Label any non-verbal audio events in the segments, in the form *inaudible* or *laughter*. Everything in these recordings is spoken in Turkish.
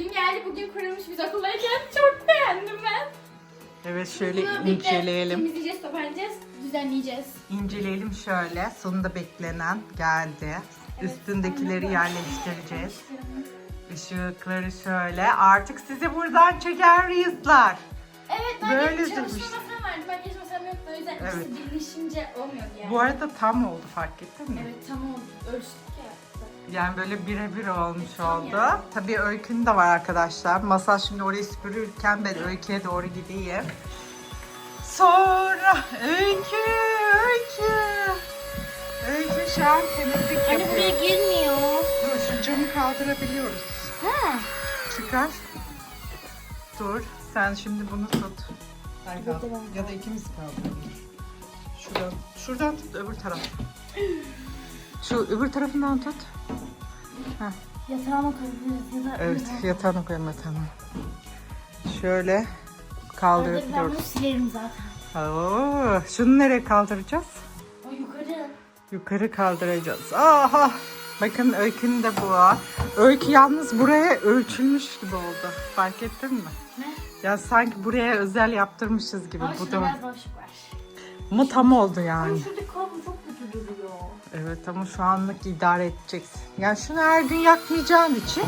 Dün geldi bugün kurulmuş biz okuldayken çok beğendim ben. Evet şöyle Bunu birlikte inceleyelim. Temizleyeceğiz, toparlayacağız, düzenleyeceğiz. İnceleyelim şöyle. Sonunda beklenen geldi. Üstündekileri yerleştireceğiz. Işıkları şöyle. Artık sizi buradan çeker Reels'lar. Evet ben Böyle Böyle çalışma masam vardı. Ben geç masam yoktu o yüzden Evet. ikisi birleşince olmuyordu yani. Bu arada tam oldu fark ettin mi? Evet tam oldu. Ölçtük ya. Yani böyle birebir olmuş oldu. yani. Tabii öykünün de var arkadaşlar. Masal şimdi orayı süpürürken ben öyküye doğru gideyim. Sonra öykü, öykü. Öykü şu an temizlik yapıyor. girmiyor. Dur şu camı kaldırabiliyoruz. Ha. Çıkar. Dur. Sen şimdi bunu tut. Evet, kaldır. ben Ya da ikimiz kaldıralım. Şuradan, şuradan tut öbür taraf. Şu öbür tarafından tut. Yatağıma koyabiliriz ya da Evet yatağına koyma tamam. Şöyle Arada Ben bunu silerim zaten. Oo, şunu nereye kaldıracağız? O yukarı. Yukarı kaldıracağız. Aha! Bakın öykünün de bu. Öykü yalnız buraya ölçülmüş gibi oldu. Fark ettin mi? Ne? Ya sanki buraya özel yaptırmışız gibi. Ama bu şurada da biraz boşluk var. Ama tam oldu Ay yani. şuradaki kablo çok duruyor. Evet ama şu anlık idare edeceksin. Yani şunu her gün yakmayacağın için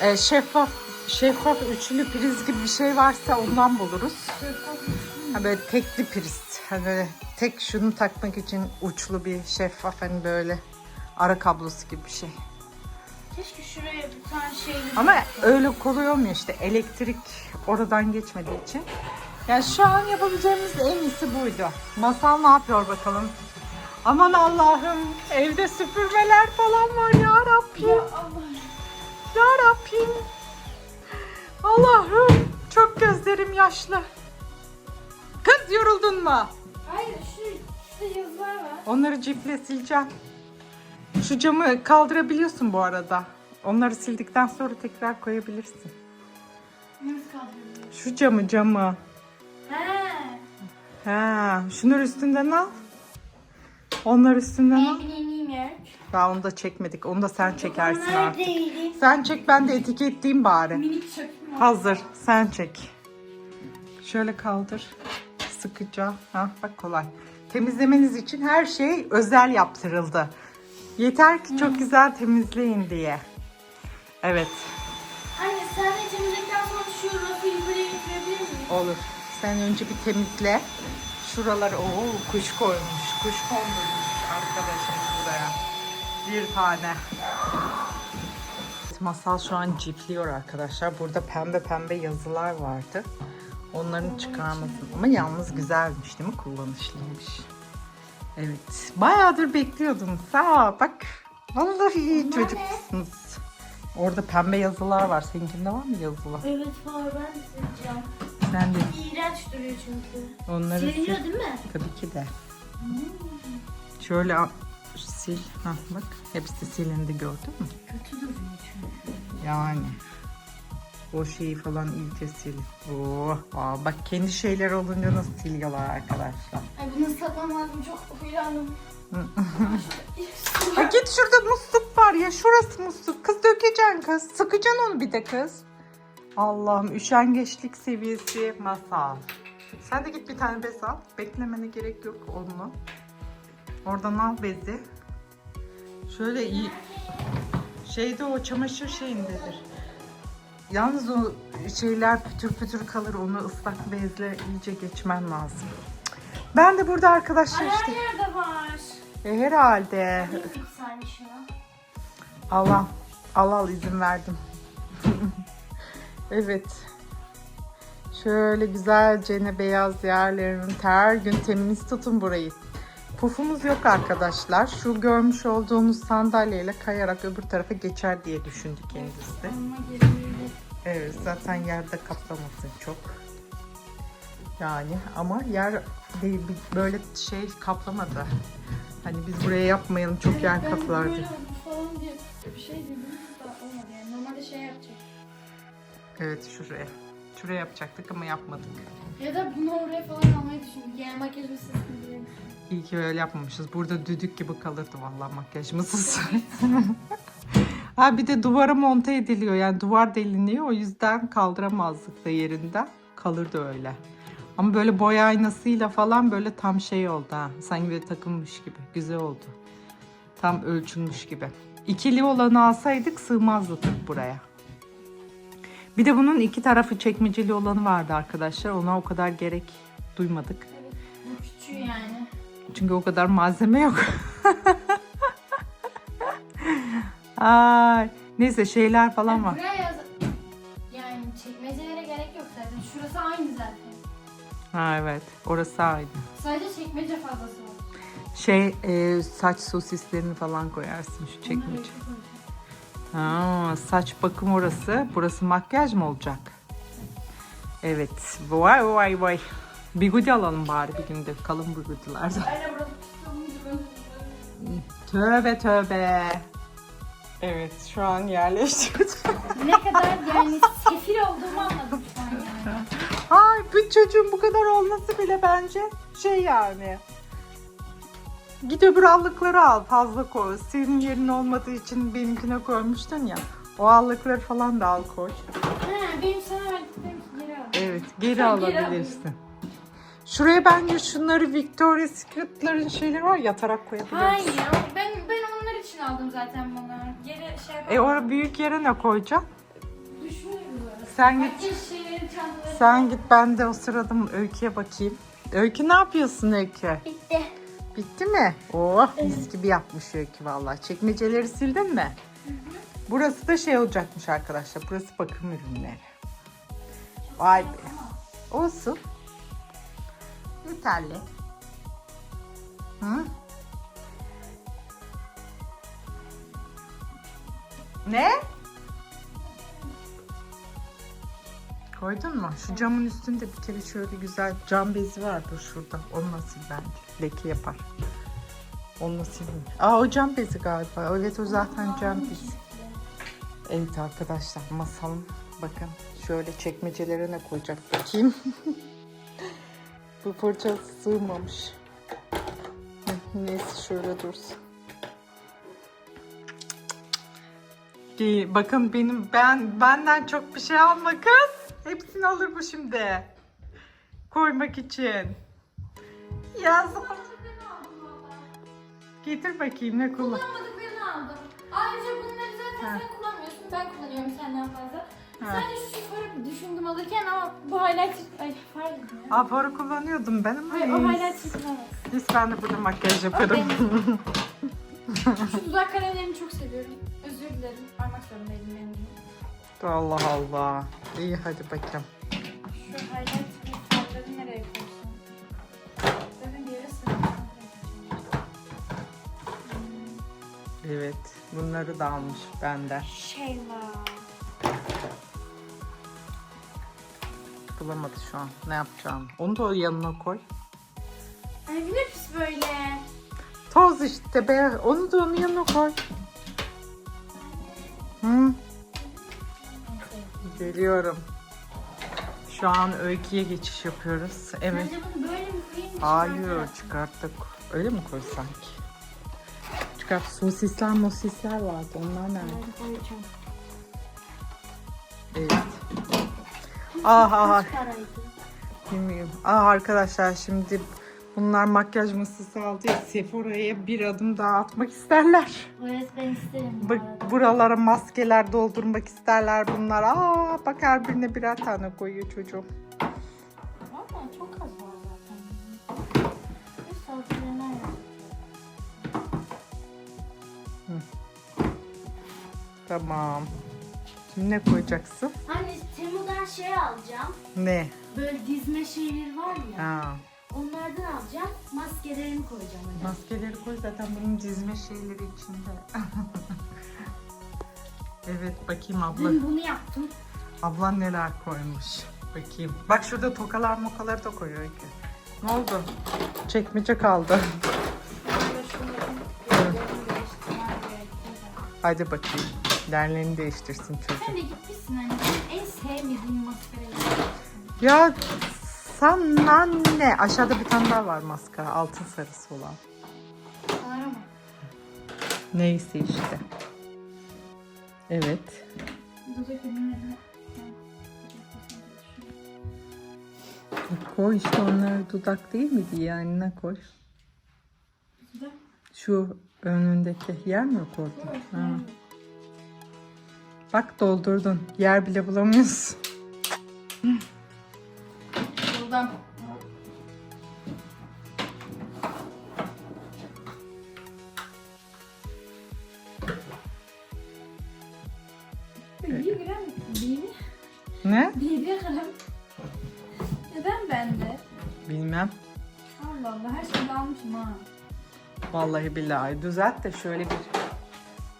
e, şeffaf şeffaf üçlü priz gibi bir şey varsa ondan buluruz. Ha böyle tekli priz. Hani böyle tek şunu takmak için uçlu bir şeffaf hani böyle ara kablosu gibi bir şey. Keşke şuraya bir tane şey... Ama öyle kolay olmuyor işte elektrik oradan geçmediği için. Yani şu an yapabileceğimiz en iyisi buydu. Masal ne yapıyor bakalım? Aman Allah'ım evde süpürmeler falan var ya Rabbim. Ya Allah. Ya Rabbim. Allah'ım çok gözlerim yaşlı. Kız yoruldun mu? Hayır şu şurada yazılar var. Onları ciple sileceğim. Şu camı kaldırabiliyorsun bu arada. Onları sildikten sonra tekrar koyabilirsin. Nasıl kaldırılıyor? Şu camı camı. He. Ha, şunları üstünden al. Onlar üstünden al. Daha onu da çekmedik. Onu da sen çekersin artık. Neredeydi? Sen çek ben de etiketleyeyim bari. Hazır. Sen çek. Şöyle kaldır. Sıkıca. Ha, bak kolay. Temizlemeniz için her şey özel yaptırıldı. Yeter ki çok güzel temizleyin diye. Evet. Anne sen de temizledikten sonra şu rafı yukarıya getirebilir miyiz? Olur. Sen önce bir temizle. Şuraları o kuş koymuş. Kuş kondurmuş arkadaşım buraya. Bir tane. Masal şu an cipliyor arkadaşlar. Burada pembe pembe yazılar vardı. Onların çıkarmasın. Ama yalnız güzelmiş değil mi? Kullanışlıymış. Evet. Bayağıdır bekliyordum. Sağ ol. Bak. Vallahi iyi çocuksunuz. Orada pembe yazılar var. Seninkinde var mı yazılı? Evet var ben de sileceğim. Sen de İğrenç duruyor çünkü. onları sil. Siliniyor değil mi? Tabii ki de. Şöyle al- sil. Ha, bak hepsi silindi gördün mü? Kötü duruyor çünkü. Yani. O şeyi falan iyice sil. Oh, aa, bak kendi şeyler olunca nasıl siliyorlar arkadaşlar. Ay bunu ıslatmam lazım çok huylandım. Ha *laughs* git şurada musluk var ya şurası musluk. Kız dökeceksin kız. Sıkacaksın onu bir de kız. Allah'ım üşengeçlik seviyesi masal. Sen de git bir tane bez al. Beklemene gerek yok onunla. Oradan al bezi. Şöyle iyi. Şeyde o çamaşır şeyindedir. Yalnız o şeyler pütür pütür kalır. Onu ıslak bezle iyice geçmen lazım. Ben de burada arkadaşlar Ay her işte. yerde var. E, herhalde. Allah al al izin verdim. Evet. Şöyle güzelce ne beyaz yerlerini her gün temiz tutun burayı. Pufumuz yok arkadaşlar. Şu görmüş olduğunuz sandalyeyle kayarak öbür tarafa geçer diye düşündü kendisi. Evet zaten yerde kaplamasın çok. Yani ama yer değil, böyle şey kaplamadı. Hani biz buraya yapmayalım çok yer Ben kaplar diye. böyle falan diye bir şey dedim da olmadı yani. Normalde şey yapacak. Evet şuraya. Şuraya yapacaktık ama yapmadık. Ya da bunu oraya falan almayı düşündük. Yani makyaj masasını diye. İyi ki öyle yapmamışız. Burada düdük gibi kalırdı vallahi makyajımız. *laughs* *laughs* Ha bir de duvara monte ediliyor. Yani duvar deliniyor. O yüzden kaldıramazdık da yerinden. Kalırdı öyle. Ama böyle boya aynasıyla falan böyle tam şey oldu ha. Sanki böyle takılmış gibi. Güzel oldu. Tam ölçülmüş gibi. İkili olanı alsaydık sığmazdı buraya. Bir de bunun iki tarafı çekmeceli olanı vardı arkadaşlar. Ona o kadar gerek duymadık. Bu küçüğü yani. Çünkü o kadar malzeme yok. *laughs* Ay, neyse şeyler falan var. Buraya yaz... Yani çekmecelere gerek yok zaten. Şurası aynı zaten. Ha evet, orası aynı. Sadece çekmece fazlası var. Şey, e, saç sosislerini falan koyarsın şu çekmece. Ha, saç bakım orası. Burası makyaj mı olacak? Evet. Vay vay vay. Bigudi alalım bari bir günde. Kalın bigudilerden. Tövbe tövbe. Evet şu an yerleştirdim. ne kadar yani sefil olduğumu anladım şu an yani. Ay bu çocuğun bu kadar olması bile bence şey yani. Git öbür allıkları al fazla koy. Senin yerin olmadığı için benimkine koymuştun ya. O allıkları falan da al koy. Ha, benim sana verdiklerim geri al. Evet geri Geri alabilirsin. Şuraya bence şunları Victoria's Secret'ların şeyleri var yatarak koyabiliriz. Hayır ya, ben ben onlar için aldım zaten bunu. Geri şey E orada büyük yere ne koyacaksın? Düşünüyoruz orası. Sen git. Şeyleri, çantaları. Sen git ben de o sırada Öykü'ye bakayım. Öykü ne yapıyorsun Öykü? Bitti. Bitti mi? Oh mis gibi yapmış Öykü vallahi. Çekmeceleri sildin mi? Burası da şey olacakmış arkadaşlar. Burası bakım ürünleri. Vay be. Olsun. Yeterli. Hı? Ne? Koydun mu? Şu camın üstünde bir kere şöyle güzel cam bezi vardır şurada. Onunla sil bence. Leke yapar. Onunla silin. Aa o cam bezi galiba. Evet o zaten cam bezi. Evet arkadaşlar masalım. Bakın şöyle çekmecelere ne koyacak bakayım. *laughs* Bu fırça sığmamış. Neyse şöyle dursun. Giy- Bakın benim ben benden çok bir şey alma kız. Hepsini alır bu şimdi. Koymak için. Yazık. Getir bakayım ne kullan. Kullanmadıklarını aldım. Ayrıca bunları zaten Ha. sen kullanmıyorsun. Ben kullanıyorum senden fazla. Ha. Sadece şu farı düşündüm alırken ama bu highlighter... Ay far dedim ya. Aa farı kullanıyordum ben ama Hayır o neyse. highlighter kullanmaz. Neyse ben de burada makyaj yaparım. *laughs* Şu dudak karelerini çok seviyorum. Özür dilerim. Parmak zorundaydım benim. Allah Allah. İyi hadi bakayım. Şu highlighter farları nereye koysam? Zaten bir yere. Evet bunları da almış benden. Şeyla. Bulamadı şu an ne yapacağım. Onu da o yanına koy. Ay ne pis böyle. Toz işte be. Onu da onun yanına koy. Geliyorum. Şu an öyküye geçiş yapıyoruz. Evet. Bence bunu böyle mi koyayım? Hayır çıkarttık. Öyle mi koy sanki? Çıkart. Sosisler mosisler vardı. Onlar nerede? Koyacağım. Evet. Ah ah. Paraydı? Bilmiyorum. Ah arkadaşlar şimdi bunlar makyaj masası aldı ya Sephora'ya bir adım daha atmak isterler. Evet ben isterim. Bak buralara maskeler doldurmak isterler bunlar. Aa bak her birine birer tane koyuyor çocuğum. Ama çok az var zaten. Bir salçalarına yap. Tamam. Şimdi ne koyacaksın? Anne Temu'dan şey alacağım. Ne? Böyle dizme şeyleri var ya. Ha. Onlardan alacağım. Maskelerimi koyacağım öyle. Maskeleri koy zaten bunun dizme şeyleri içinde. *laughs* evet bakayım abla. Dün bunu yaptım. Ablan neler koymuş. Bakayım. Bak şurada tokalar mokaları da koyuyor Öykü. Ne oldu? Çekmece kaldı. Gerekiyor. *laughs* Hadi bakayım. Derlerini değiştirsin Sen çocuğum. de gitmişsin hani. Benim en sevmediğim yapmışsın. Ya sana ne? Aşağıda bir tane daha var maskara. Altın sarısı olan. Var ama. Neyse işte. Evet. Koy işte onlar dudak değil miydi yani ne koy? Şu önündeki yer mi yok orada? Ha. Bak doldurdun. Yer bile bulamıyorsun. *laughs* Vallahi billahi. Düzelt de şöyle bir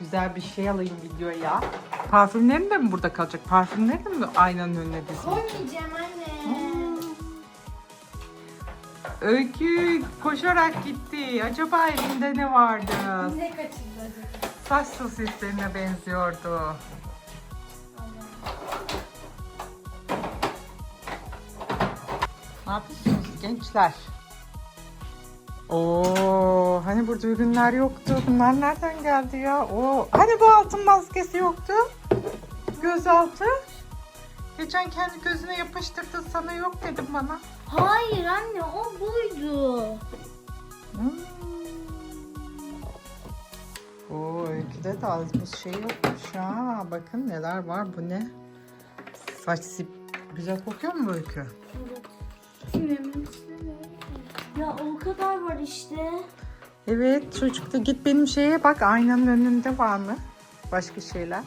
güzel bir şey alayım videoya ya. Parfümlerin de mi burada kalacak? Parfümleri de mi aynanın önüne dizmek? Koymayacağım anne. Öykü koşarak gitti. Acaba elinde ne vardı? Ne kaçırdı acaba? Saç sosislerine benziyordu. Ne yapıyorsunuz gençler? Oo, hani burada ürünler yoktu. Bunlar nereden geldi ya? Oo, hani bu altın maskesi yoktu? Gözaltı. Geçen kendi gözüne yapıştırdın sana yok dedim bana. Hayır anne o buydu. Hmm. Oo, öyküde de az bu şey yokmuş ha. Bakın neler var bu ne? Saç sip. Güzel kokuyor mu bu öykü? Ya o kadar var işte. Evet çocuk da git benim şeye bak aynanın önünde var mı? Başka şeyler.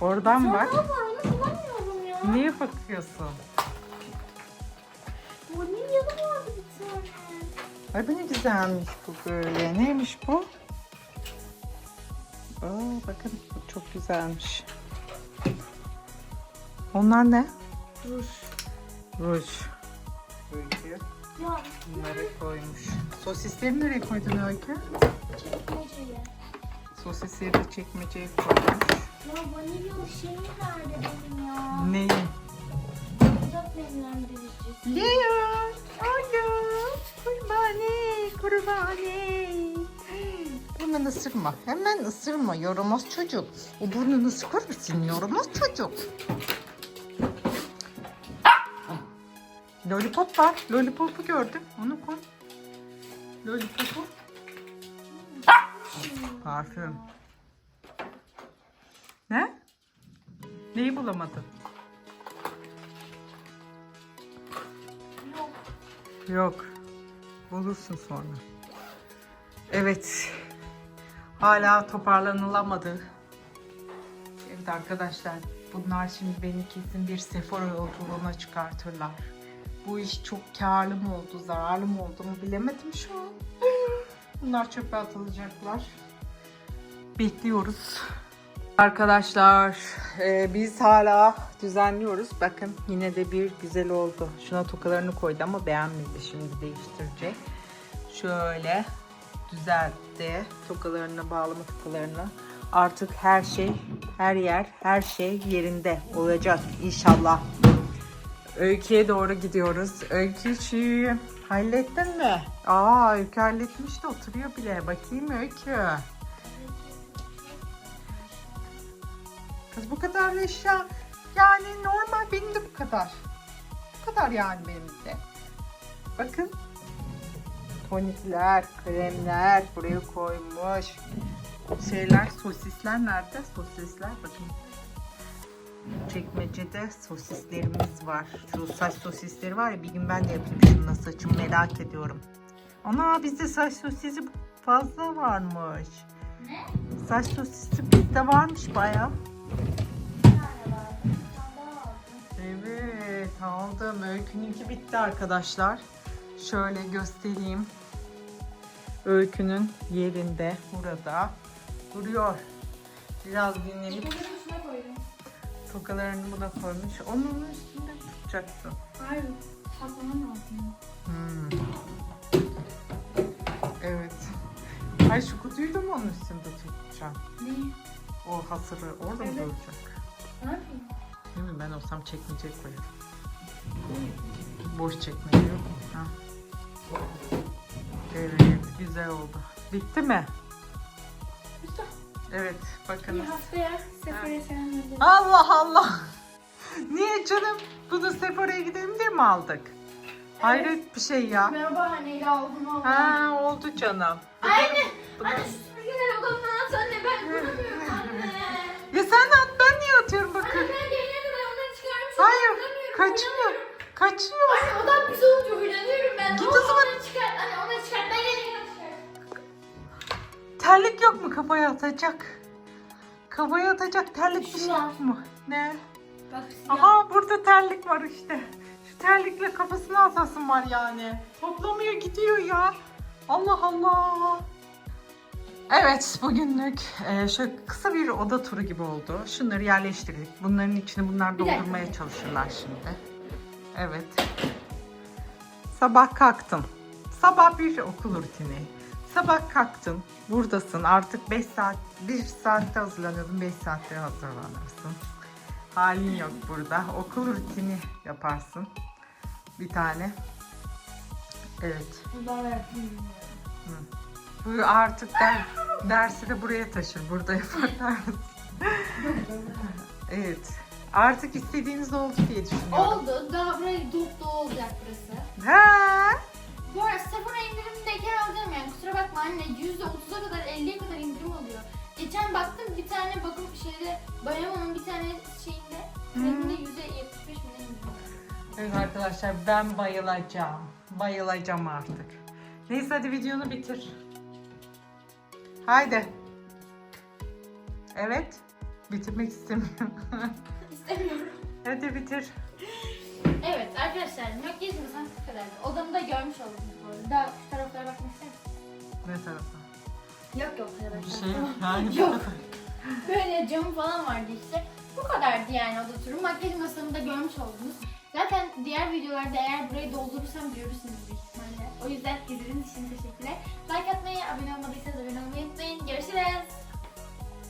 Oradan bak. Daha var onu bulamıyorum ya. Niye bakıyorsun? Vanilyalı vardı bir tane. Ay bu ne güzelmiş bu böyle. Neymiş bu? Aa, bakın çok güzelmiş. Onlar ne? Ruj. Öykü Ya bunları koymuş. Sosisleri nereye koydun Öykü? çekmeceye. Sosisleri de çekmeceye koymuş. Ya vanilyalı şeyi nerede benim ya? Neyi? Sıcak nemlendiricisi. Leon, oğlum, kurbani, kurbani. Hemen ısırma, hemen ısırma yaramaz çocuk. O burnunu sıkar mısın yaramaz çocuk? Lollipop var, lollipopu gördüm, onu koy. Lollipopu. Parfüm. Ne? Neyi bulamadın? Yok. Yok. Bulursun sonra. Evet. Hala toparlanılamadı. Evet arkadaşlar. Bunlar şimdi beni kesin bir Sephora yolculuğuna çıkartırlar. Bu iş çok karlı mı oldu, zararlı mı oldu mu bilemedim şu an. *laughs* Bunlar çöpe atılacaklar. Bekliyoruz. Arkadaşlar e, biz hala düzenliyoruz. Bakın yine de bir güzel oldu. Şuna tokalarını koydu ama beğenmedi. Şimdi değiştirecek. Şöyle düzeltti. Tokalarını bağlama tokalarını. Artık her şey, her yer, her şey yerinde olacak inşallah. Öykü'ye doğru gidiyoruz. Öykücüğüm hallettin mi? Aa Öykü halletmiş de oturuyor bile. Bakayım Öykü. Kız bu kadar eşya yani normal benim de bu kadar. Bu kadar yani benim de. Bakın. Tonikler, kremler buraya koymuş. Şeyler, sosisler nerede? Sosisler bakın. Çekmecede sosislerimiz var. Şu saç sosisleri var ya bir gün ben de yapayım şununla saçımı merak ediyorum. Ana bizde saç sosisi fazla varmış. Ne? Saç sosisi bizde varmış aldım. Evet aldım. Öykününki bitti arkadaşlar. Şöyle göstereyim. Öykünün yerinde burada duruyor. Biraz dinlenip. Tokalarını buna koymuş. Onun üstünde tutacaksın. Hayır. Saklamam lazım. Hmm. Evet. Ay şu kutuyu da mı onun üstünde tutacağım? Neyi? O hasırı orada mı Evet. duracak? Ne yapayım? Değil mi? Ben olsam çekmeceye koyarım. Boş çekmece yok. Ha. Evet, güzel oldu. Bitti mi? Evet Bir bakınız. haftaya Sephora'ya selam Allah Allah. *laughs* Niye canım? Bunu Sephora'ya gidelim diye mi aldık? Hayret bir şey ya. Ben o bahaneyle aldım ama. Ha oldu canım. Anne! Anne şu süpürgeleri odamdan at anne ben bulamıyorum anne. *laughs* Ya sen at ben niye atıyorum bakın. Anne ben gelene kadar onları çıkarmış. Hayır kaçıyor. Kaçıyor. Anne odam pis olunca huylanıyorum ben. Git o zaman. Onları çıkart. Anne onları çıkart. Ben çıkart. Terlik yok mu kafaya atacak? Kafaya atacak terlik bir şey yok mu? Ne? Bak. Aha burada terlik var işte. Şu terlikle kafasına atasın var yani. Toplamıyor gidiyor ya. Allah Allah. Evet bugünlük e, şöyle kısa bir oda turu gibi oldu. Şunları yerleştirdik. Bunların içini bunlar doldurmaya çalışırlar şimdi. Evet. Sabah kalktım. Sabah bir okul rutini. Sabah kalktın. Buradasın. Artık 5 saat, 1 saatte hazırlanıyordun. 5 saatte hazırlanırsın. Halin yok burada. Okul rutini yaparsın. Bir tane. Evet. Ben yapayım. Bu artık der, dersi de buraya taşır. Burada yaparlar *laughs* evet. Artık istediğiniz oldu diye düşünüyorum. Oldu. Daha buraya dop olacak burası. Ha? Bu arada alacağım yani kusura bakma anne %30'a kadar 50'ye kadar indirim oluyor. Geçen baktım bir tane bakım şeyde Bayamon'un bir tane şeyinde kreminde %75 mi ne indirim var. Evet arkadaşlar ben bayılacağım. Bayılacağım artık. Neyse hadi videonu bitir. Haydi. Evet. Bitirmek istemiyorum. *laughs* İstemiyorum. hadi bitir. Evet arkadaşlar makyaj masam bu kadardı. Odamda görmüş oldunuz bu arada. Daha şu taraflara bakmak ister? Ne tarafa? Yok yok Bir arkadaşlar. şey yok. Yani Yok. Böyle camı falan vardı işte. Bu kadardı yani oda turu. Makyaj masamı da görmüş oldunuz. Zaten diğer videolarda eğer burayı doldurursam görürsünüz büyük ihtimalle. O yüzden izlediğiniz için teşekkürler. Like atmayı, abone olmadıysanız abone olmayı unutmayın. Görüşürüz.